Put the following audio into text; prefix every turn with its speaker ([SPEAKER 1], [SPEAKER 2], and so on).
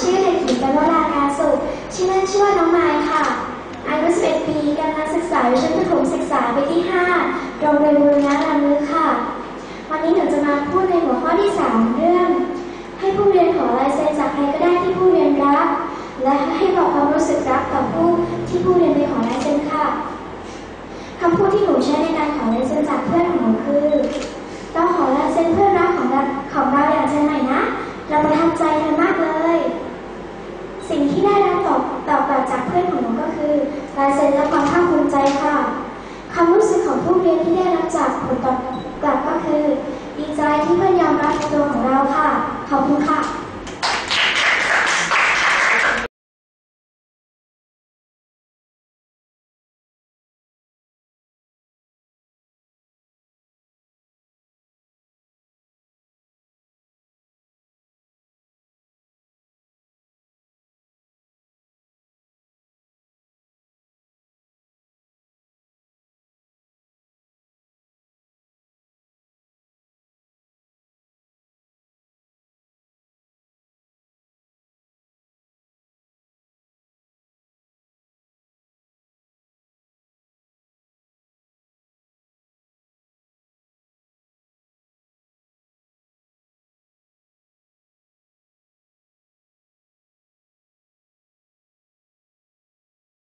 [SPEAKER 1] ชื่อเด็กหญิงกันวรากาสุขชื่อเล่นชื่อว่าน้องไม้ค่ะ อายุ 11 ปีกำลังศึกษาอยู่ชั้นประถมศึกษาปีที่ 5 โรงเรียนบูรณะรามือค่ะ วันนี้หนูจะมาพูดในหัวข้อที่ 3 เรื่อง ให้ผู้เรียนขอลายเซ็นจากใครก็ได้ที่ผู้เรียนรัก และให้บอกความรู้สึกรักต่อผู้ที่ผู้เรียนไปขอลายเซ็นค่ะคำพูดที่หนูใช้ในการขอ อบตอบกลับจากเพื่อนของหนูก็คือลายเซ็นและความภาคภูมิใจค่ะคำรู้สึกของผู้เรียนที่ได้รับจากผลตอบกลับก็คือ ดีใจที่เพื่อนยอมรับตัวของเราค่ะ ขอบคุณค่ะ